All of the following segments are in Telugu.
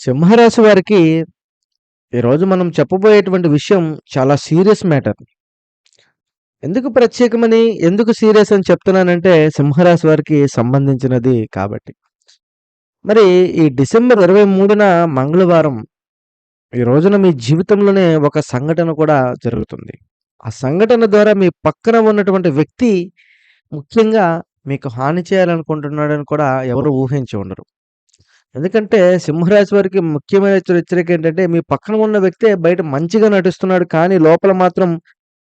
సింహరాశి వారికి ఈరోజు మనం చెప్పబోయేటువంటి విషయం చాలా సీరియస్ మ్యాటర్. ఎందుకు ప్రత్యేకమని, ఎందుకు సీరియస్ అని చెప్తున్నానంటే సింహరాశి వారికి సంబంధించినది కాబట్టి. మరి ఈ డిసెంబర్ 23న మంగళవారం ఈ రోజున మీ జీవితంలోనే ఒక సంఘటన కూడా జరుగుతుంది. ఆ సంఘటన ద్వారా మీ పక్కన ఉన్నటువంటి వ్యక్తి ముఖ్యంగా మీకు హాని చేయాలనుకుంటున్నాడని కూడా ఎవరు ఊహించి ఉండరు. ఎందుకంటే సింహరాశి వారికి ముఖ్యమైన హెచ్చరిక ఏంటంటే మీ పక్కన ఉన్న వ్యక్తే బయట మంచిగా నటిస్తున్నాడు. కానీ లోపల మాత్రం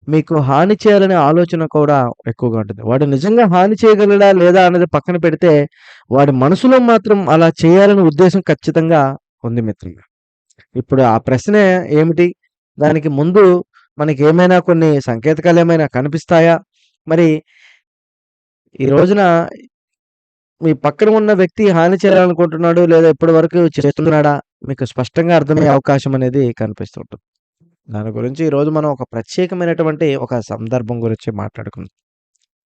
మీకు హాని చేయాలనే ఆలోచన కూడా ఎక్కువగా ఉంటుంది. వాడు నిజంగా హాని చేయగలడా? లేదా? అన్నది పక్కన పెడితే వాడి మనసులో మాత్రం అలా చేయాలనే ఉద్దేశం ఖచ్చితంగా ఉంది మిత్రులారా. ఇప్పుడు ఆ ప్రశ్న ఏమిటి? దానికి ముందు మనకి ఏమైనా కొన్ని సంకేతకాలేమైనా కనిపిస్తాయా? మరి ఈ రోజున మీ పక్కన ఉన్న వ్యక్తి హాని చేయాలనుకుంటున్నాడు లేదా ఇప్పటి వరకు చేస్తున్నాడా? మీకు స్పష్టంగా అర్థమయ్యే అవకాశం అనేది కనిపిస్తుంటుంది దాని గురించి ఈరోజు మనం ఒక ప్రత్యేకమైనటువంటి ఒక సందర్భం గురించి మాట్లాడుకుందాం.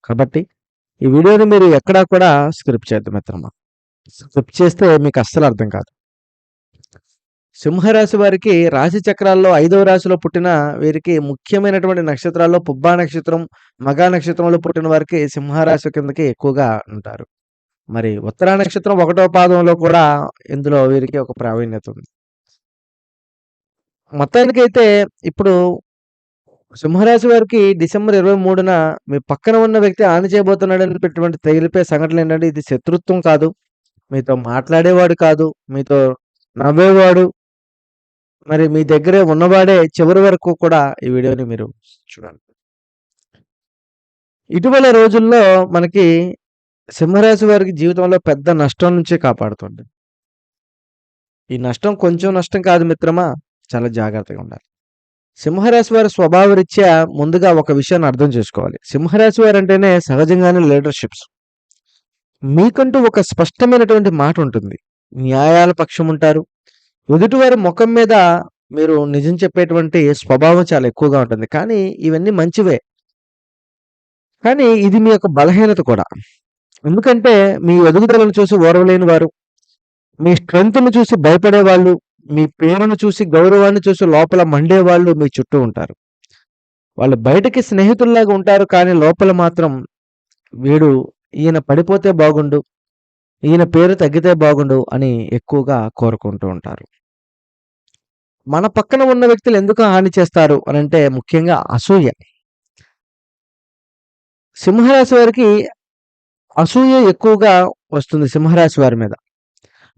కాబట్టి ఈ వీడియోని మీరు ఎక్కడా కూడా స్క్రిప్ట్ చేద్దాం మిత్రమా. స్క్రిప్ట్ చేస్తే మీకు అస్సలు అర్థం కాదు. సింహరాశి వారికి రాశి చక్రాల్లో ఐదవ రాశిలో పుట్టిన వీరికి ముఖ్యమైనటువంటి నక్షత్రాల్లో పుబ్బా నక్షత్రం, మగా నక్షత్రంలో పుట్టిన వారికి సింహరాశి కిందకి ఎక్కువగా ఉంటారు. మరి ఉత్తరా నక్షత్రం ఒకటో పాదంలో కూడా ఇందులో వీరికి ఒక ప్రావీణ్యత ఉంది. మొత్తానికైతే ఇప్పుడు సింహరాశి వారికి డిసెంబర్ 23న మీ పక్కన ఉన్న వ్యక్తి ఆని చేయబోతున్నాడని పెట్టినటువంటి తెలిపే సంఘటన ఏంటంటే ఇది శత్రుత్వం కాదు. మీతో మాట్లాడేవాడు కాదు. మీతో నవ్వేవాడు. మరి మీ దగ్గరే ఉన్నవాడే చివరి వరకు కూడా ఈ వీడియోని మీరు చూడండి. ఇటీవల రోజుల్లో మనకి సింహరాశి వారికి జీవితంలో పెద్ద నష్టం నుంచే కాపాడుతుంది. ఈ నష్టం కొంచెం నష్టం కాదు మిత్రమా. చాలా జాగ్రత్తగా ఉండాలి. సింహరాశి వారి స్వభావరీత్యా ముందుగా ఒక విషయాన్ని అర్థం చేసుకోవాలి. సింహరాశి వారంటేనే సహజంగానే లీడర్‌షిప్స్. మీకంటూ ఒక స్పష్టమైనటువంటి మాట ఉంటుంది. న్యాయాల పక్షం ఉంటారు. ఎదుటివారి ముఖం మీద మీరు నిజం చెప్పేటువంటి స్వభావం చాలా ఎక్కువగా ఉంటుంది. కానీ ఇవన్నీ మంచివే. కానీ ఇది మీ యొక్క బలహీనత కూడా. ఎందుకంటే మీ ఎదుగుదలను చూసి ఓర్వలేని వారు, మీ స్ట్రెంగ్త్ను చూసి భయపడేవాళ్ళు, మీ పేరును చూసి, గౌరవాన్ని చూసి లోపల మండేవాళ్ళు మీ చుట్టూ ఉంటారు. వాళ్ళు బయటకి స్నేహితుల్లాగా ఉంటారు. కానీ లోపల మాత్రం వీడు ఈయన పడిపోతే బాగుండు. ఈయన పేరు తగ్గితే బాగుండు అని ఎక్కువగా కోరుకుంటూ ఉంటారు. మన పక్కన ఉన్న వ్యక్తులు ఎందుకు హాని చేస్తారు అని అంటే ముఖ్యంగా అసూయ. సింహరాశి వారికి అసూయ ఎక్కువగా వస్తుంది సింహరాశి వారి మీద.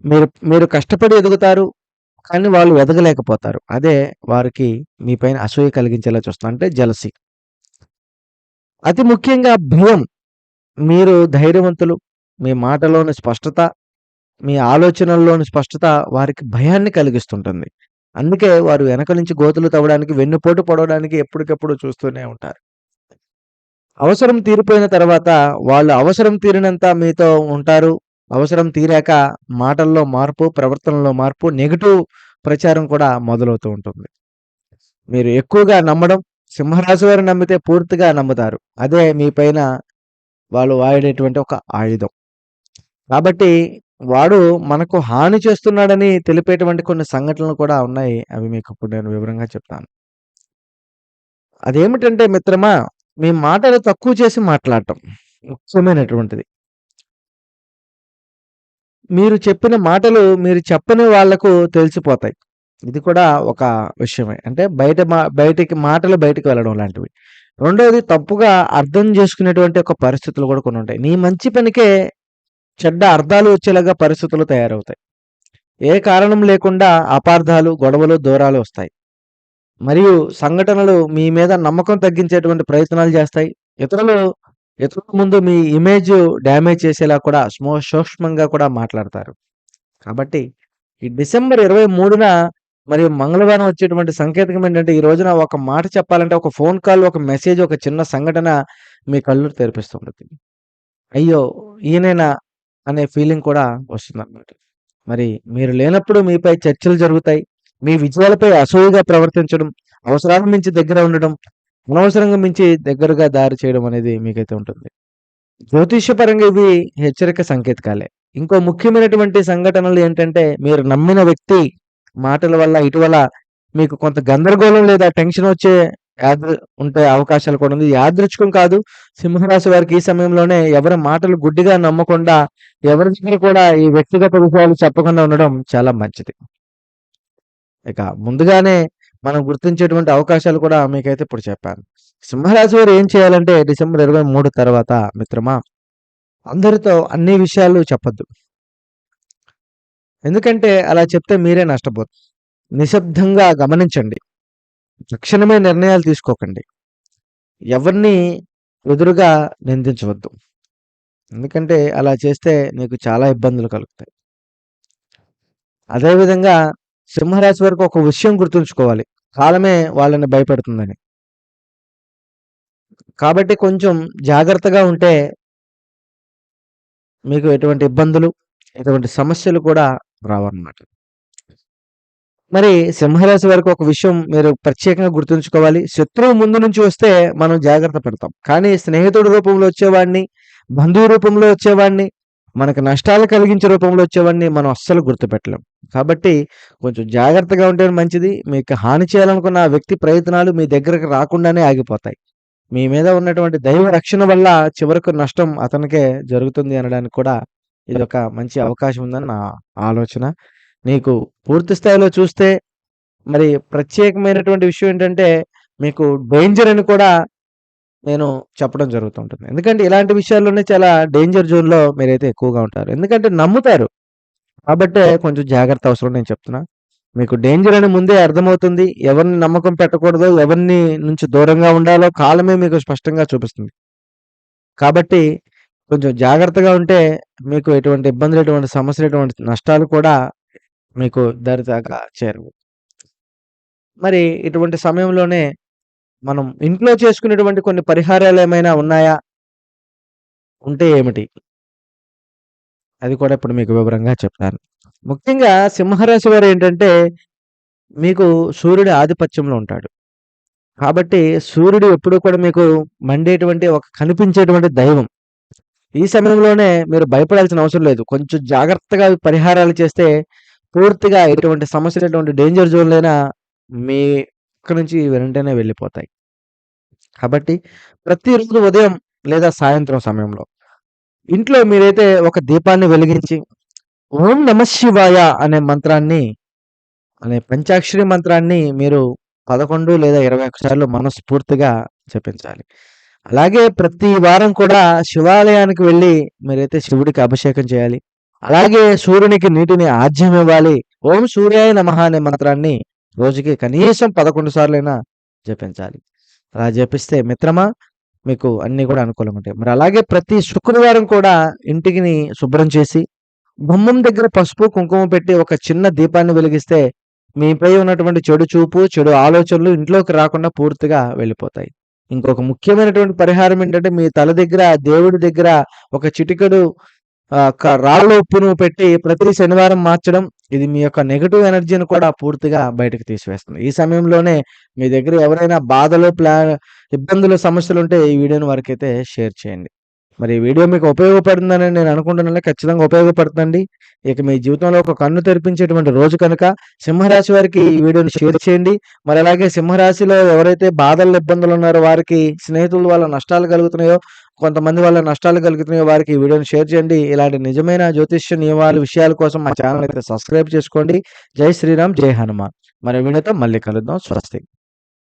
మీరు మీరు కష్టపడి ఎదుగుతారు. కానీ వాళ్ళు ఎదగలేకపోతారు. అదే వారికి మీ పైన అసూయ కలిగించేలా చూస్తుంది. అంటే జలసి అతి ముఖ్యంగా భయం. మీరు ధైర్యవంతులు. మీ మాటలోని స్పష్టత, మీ ఆలోచనల్లోని స్పష్టత వారికి భయాన్ని కలిగిస్తుంటుంది. అందుకే వారు వెనక నుంచి గోతులు తవ్వడానికి, వెన్నుపోటు పడవడానికి ఎప్పటికప్పుడు చూస్తూనే ఉంటారు. అవసరం తీరిపోయిన తర్వాత వాళ్ళు అవసరం తీరినంత మీతో ఉంటారు. అవసరం తీరాక మాటల్లో మార్పు, ప్రవర్తనలో మార్పు, నెగిటివ్ ప్రచారం కూడా మొదలవుతూ ఉంటుంది. మీరు ఎక్కువగా నమ్మడం సింహరాశి వారిని నమ్మితే పూర్తిగా నమ్ముతారు. అదే మీ పైన వాళ్ళు వాడేటువంటి ఒక ఆయుధం. కాబట్టి వాడు మనకు హాని చేస్తున్నాడని తెలిపేటువంటి కొన్ని సంఘటనలు కూడా ఉన్నాయి. అవి మీకు ఇప్పుడు నేను వివరంగా చెప్తాను. అదేమిటంటే మిత్రమా మీ మాటలు తక్కువ చేసి మాట్లాడటం ముఖ్యమైనటువంటిది. మీరు చెప్పిన మాటలు మీరు చెప్పని వాళ్ళకు తెలిసిపోతాయి. ఇది కూడా ఒక విషయమే. అంటే బయట మా బయటికి మాటలు బయటకు వెళ్ళడం లాంటివి. రెండవది తప్పుగా అర్థం చేసుకునేటువంటి ఒక పరిస్థితులు కూడా కొన్ని ఉంటాయి. నీ మంచి పనికే చెడ్డ అర్థాలు వచ్చేలాగా పరిస్థితులు తయారవుతాయి. ఏ కారణం లేకుండా అపార్థాలు, గొడవలు, దూరాలు వస్తాయి. మరియు సంఘటనలు మీ మీద నమ్మకం తగ్గించేటువంటి ప్రయత్నాలు చేస్తాయి. ఇతరులు ఇతరుల ముందు మీ ఇమేజ్ డ్యామేజ్ చేసేలా కూడా స్మో సూక్ష్మంగా కూడా మాట్లాడతారు. కాబట్టి ఈ డిసెంబర్ 23న మరియు మంగళవారం వచ్చేటువంటి సంకేతకం ఏంటంటే ఈ రోజున ఒక మాట చెప్పాలంటే ఒక ఫోన్ కాల్, ఒక మెసేజ్, ఒక చిన్న సంఘటన మీ కళ్ళు తెరిపిస్తుంటుంది అయ్యో! ఈయనైనా అనే ఫీలింగ్ కూడా వస్తుందన్నమాట. మరి మీరు లేనప్పుడు మీపై చర్చలు జరుగుతాయి. మీ విజయాలపై అసూయగా ప్రవర్తించడం, అవసరానికి మించి దగ్గర ఉండడం, అనవసరంగా మించి దగ్గరగా దారి చేయడం అనేది మీకైతే ఉంటుంది. జ్యోతిష్యపరంగా ఇవి హెచ్చరిక సంకేతకాలే. ఇంకో ముఖ్యమైనటువంటి సంఘటనలు ఏంటంటే, మీరు నమ్మిన వ్యక్తి మాటల వల్ల, ఇటీవల మీకు కొంత గందరగోళం లేదా టెన్షన్ వచ్చే యాదృ ఉంటే అవకాశాలు కూడా ఉంది. యాదృచ్ఛికం కాదు. సింహరాశి వారికి ఈ సమయంలోనే ఎవరి మాటలు గుడ్డిగా నమ్మకుండా, ఎవరి దగ్గర కూడా ఈ వ్యక్తిగత విషయాలు చెప్పకుండా ఉండడం చాలా మంచిది. ఇక ముందుగానే మనం గుర్తించేటువంటి అవకాశాలు కూడా మీకైతే ఇప్పుడు చెప్పాను. సింహరాశి వారు ఏం చేయాలంటే డిసెంబర్ 23 తర్వాత మిత్రమా, అందరితో అన్ని విషయాలు చెప్పొద్దు. ఎందుకంటే అలా చెప్తే మీరే నష్టపోదు నిశ్శబ్దంగా గమనించండి. తక్షణమే నిర్ణయాలు తీసుకోకండి. ఎవరిని ఎదురుగా నిందించవద్దు. ఎందుకంటే అలా చేస్తే నీకు చాలా ఇబ్బందులు కలుగుతాయి. అదేవిధంగా సింహరాశి వరకు ఒక విషయం గుర్తుంచుకోవాలి. కాలమే వాళ్ళని భయపెడుతుందని. కాబట్టి కొంచెం జాగ్రత్తగా ఉంటే మీకు ఎటువంటి ఇబ్బందులు, ఎటువంటి సమస్యలు కూడా రావన్నమాట. మరి సింహరాశి వరకు ఒక విషయం మీరు ప్రత్యేకంగా గుర్తుంచుకోవాలి. శత్రువు ముందు నుంచి వస్తే మనం జాగ్రత్త పెడతాం కానీ స్నేహితుడి రూపంలో వచ్చేవాడిని, బంధువు రూపంలో వచ్చేవాడిని, మనకు నష్టాలు కలిగించే రూపంలో వచ్చేవాడిని మనం అస్సలు గుర్తుపెట్టలేం. కాబట్టి కొంచెం జాగ్రత్తగా ఉంటే మంచిది. మీకు హాని చేయాలనుకున్న ఆ వ్యక్తి ప్రయత్నాలు మీ దగ్గరకు రాకుండానే ఆగిపోతాయి. మీ మీద ఉన్నటువంటి దైవ రక్షణ వల్ల చివరకు నష్టం అతనికే జరుగుతుంది అనడానికి కూడా ఇది ఒక మంచి అవకాశం ఉందని నా ఆలోచన. నీకు పూర్తి స్థాయిలో చూస్తే మరి ప్రత్యేకమైనటువంటి విషయం ఏంటంటే, మీకు డేంజర్ అని కూడా నేను చెప్పడం జరుగుతూ ఉంటుంది. ఎందుకంటే ఇలాంటి విషయాల్లోనే చాలా డేంజర్ జోన్‌లో మీరైతే ఎక్కువగా ఉంటారు. ఎందుకంటే నమ్ముతారు. కాబట్టే కొంచెం జాగ్రత్త అవసరం నేను చెప్తున్నా. మీకు డేంజర్ అని ముందే అర్థమవుతుంది. ఎవరిని నమ్మకం పెట్టకూడదో, ఎవరిని నుంచి దూరంగా ఉండాలో కాలమే మీకు స్పష్టంగా చూపిస్తుంది. కాబట్టి కొంచెం జాగ్రత్తగా ఉంటే మీకు ఎటువంటి ఇబ్బందులు, ఎటువంటి సమస్యలు, ఎటువంటి నష్టాలు కూడా మీకు దరిదాకా చేరవు. మరి ఇటువంటి సమయంలోనే మనం ఇంట్లో చేసుకునేటువంటి కొన్ని పరిహారాలు ఏమైనా ఉన్నాయా? ఉంటే ఏమిటి? అది కూడా ఇప్పుడు మీకు వివరంగా చెప్తాను. ముఖ్యంగా సింహరాశి వారు ఏంటంటే, మీకు సూర్యుడి ఆధిపత్యంలో ఉంటాడు. కాబట్టి సూర్యుడు ఎప్పుడూ కూడా మీకు మండేటువంటి ఒక కనిపించేటువంటి దైవం. ఈ సమయంలోనే మీరు భయపడాల్సిన అవసరం లేదు. కొంచెం జాగ్రత్తగా పరిహారాలు చేస్తే పూర్తిగా ఎటువంటి సమస్యలు, ఎటువంటి డేంజర్ జోన్‌లైనా మీ అక్కడి నుంచి వెంటనే వెళ్ళిపోతాయి. కాబట్టి ప్రతిరోజు ఉదయం లేదా సాయంత్రం సమయంలో ఇంట్లో మీరైతే ఒక దీపాన్ని వెలిగించి ఓం నమఃశివాయ అనే మంత్రాన్ని అనే పంచాక్షరి మంత్రాన్ని మీరు 11 లేదా 21 సార్లు మనస్ఫూర్తిగా జపించాలి. అలాగే ప్రతి వారం కూడా శివాలయానికి వెళ్ళి మీరైతే శివుడికి అభిషేకం చేయాలి. అలాగే సూర్యునికి నీటిని ఆజ్యం ఇవ్వాలి. ఓం సూర్యాయ నమ అనే మంత్రాన్ని రోజుకి కనీసం 11 సార్లైనా జపించాలి. అలా జపిస్తే మిత్రమా మీకు అన్నీ కూడా అనుకూలంగా ఉంటాయి. మరి అలాగే ప్రతి శుక్రవారం కూడా ఇంటికిని శుభ్రం చేసి, గుమ్మం దగ్గర పసుపు, కుంకుమ పెట్టి ఒక చిన్న దీపాన్ని వెలిగిస్తే మీపై ఉన్నటువంటి చెడు చూపు, చెడు ఆలోచనలు ఇంట్లోకి రాకుండా పూర్తిగా వెళ్ళిపోతాయి. ఇంకొక ముఖ్యమైనటువంటి పరిహారం ఏంటంటే, మీ తల దగ్గర, దేవుడి దగ్గర ఒక చిటికెడు రాళ్ళ ఉప్పును పెట్టి ప్రతి శనివారం మార్చడం. ఇది మీ యొక్క నెగటివ్ ఎనర్జీని కూడా పూర్తిగా బయటకు తీసివేస్తుంది. ఈ సమయంలోనే మీ దగ్గర ఎవరైనా బాధలు, ప్లా ఇబ్బందులు, సమస్యలు ఉంటే ఈ వీడియోని వరకైతే షేర్ చేయండి. మరి వీడియో మీకు ఉపయోగపడుతుందని నేను అనుకుంటున్నాను. ఖచ్చితంగా ఉపయోగపడుతుందండి. ఇక మీ జీవితంలో ఒక కన్ను తెరిపించేటువంటి రోజు కనుక సింహరాశి వారికి ఈ వీడియోని షేర్ చేయండి. మరి అలాగే సింహరాశిలో ఎవరైతే బాధలు, ఇబ్బందులు ఉన్నారో వారికి స్నేహితుల వల్ల నష్టాలు కలుగుతున్నాయో, కొంతమంది వల్ల నష్టాలు కలుగుతున్నాయో వారికి ఈ వీడియోని షేర్ చేయండి. ఇలాంటి నిజమైన జ్యోతిష్య నియమాల విషయాల కోసం మా ఛానల్ అయితే సబ్స్క్రైబ్ చేసుకోండి. జై శ్రీరామ్, జై హనుమాన్. మరి వీడియోతో మళ్ళీ కలుద్దాం. స్వస్తి.